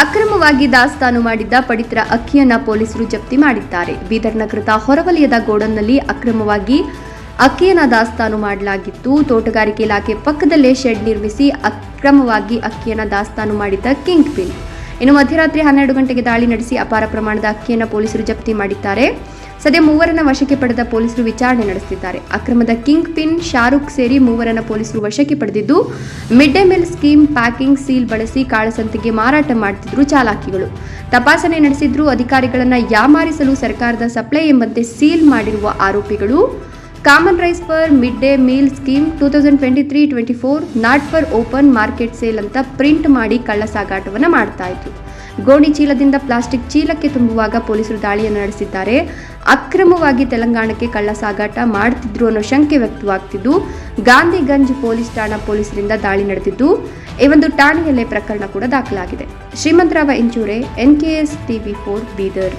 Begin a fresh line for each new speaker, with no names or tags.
ಅಕ್ರಮವಾಗಿ ದಾಸ್ತಾನು ಮಾಡಿದ್ದ ಪಡಿತರ ಅಕ್ಕಿಯನ್ನ ಪೊಲೀಸರು ಜಪ್ತಿ ಮಾಡಿದ್ದಾರೆ. ಬೀದರ್ ನಗರದ ಹೊರವಲಯದ ಗೋಡನ್ನಲ್ಲಿ ಅಕ್ರಮವಾಗಿ ಅಕ್ಕಿಯನ್ನ ದಾಸ್ತಾನು ಮಾಡಲಾಗಿತ್ತು. ತೋಟಗಾರಿಕೆ ಇಲಾಖೆ ಪಕ್ಕದಲ್ಲೇ ಶೆಡ್ ನಿರ್ಮಿಸಿ ಅಕ್ರಮವಾಗಿ ಅಕ್ಕಿಯನ್ನ ದಾಸ್ತಾನು ಮಾಡಿದ್ದ ಕಿಂಗ್ ಪಿನ್. ಇನ್ನು ಮಧ್ಯರಾತ್ರಿ ಹನ್ನೆರಡು ಗಂಟೆಗೆ ದಾಳಿ ನಡೆಸಿ ಅಪಾರ ಪ್ರಮಾಣದ ಅಕ್ಕಿಯನ್ನು ಪೊಲೀಸರು ಜಪ್ತಿ ಮಾಡಿದ್ದಾರೆ. ಸದ್ಯ ಮೂವರನ್ನ ವಶಕ್ಕೆ ಪಡೆದ ಪೊಲೀಸರು ವಿಚಾರಣೆ ನಡೆಸುತ್ತಿದ್ದಾರೆ. ಅಕ್ರಮದ ಕಿಂಗ್ ಪಿನ್ ಶಾರುಖ್ ಸೇರಿ ಮೂವರನ್ನ ಪೊಲೀಸರು ವಶಕ್ಕೆ ಪಡೆದಿದ್ದು, mid day meal scheme packing seal ಬಳಸಿ ಕಾಳಸಂತೆಗೆ ಮಾರಾಟ ಮಾಡ್ತಿದ್ರು ಚಾಲಾಕಿಗಳು. ತಪಾಸಣೆ ನಡೆಸಿದ್ರು, ಅಧಿಕಾರಿಗಳನ್ನ ಯಾಮಾರಿಸಲು ಸರ್ಕಾರದ ಸಪ್ಲೈ ಎಂಬಂತೆ ಸೀಲ್ ಮಾಡಿರುವ ಆರೋಪಿಗಳು common rice for mid day meal scheme two thousand twenty three twenty four not for open market sale ಅಂತ ಪ್ರಿಂಟ್ ಮಾಡಿ ಕಳ್ಳ ಸಾಗಾಟವನ್ನು ಮಾಡ್ತಾ ಇತ್ತು ಗೋಣಿ ಚೀಲದಿಂದ ಪ್ಲಾಸ್ಟಿಕ್ ಚೀಲಕ್ಕೆ ತುಂಬುವಾಗ ಪೊಲೀಸರು ದಾಳಿಯನ್ನು ನಡೆಸಿದ್ದಾರೆ. ಅಕ್ರಮವಾಗಿ ತೆಲಂಗಾಣಕ್ಕೆ ಕಳ್ಳ ಸಾಗಾಟ ಮಾಡ್ತಿದ್ರು ಅನ್ನೋ ಶಂಕೆ ವ್ಯಕ್ತವಾಗ್ತಿದ್ದು. ಗಾಂಧಿಗಂಜ್ ಪೊಲೀಸ್ ಠಾಣಾ ಪೊಲೀಸರಿಂದ ದಾಳಿ ನಡೆದಿದ್ದು. ಈ ಒಂದು ಠಾಣೆಯಲ್ಲೇ ಪ್ರಕರಣ ಕೂಡ ದಾಖಲಾಗಿದೆ. Shrimantrao Inchure NKS TV four Bidar.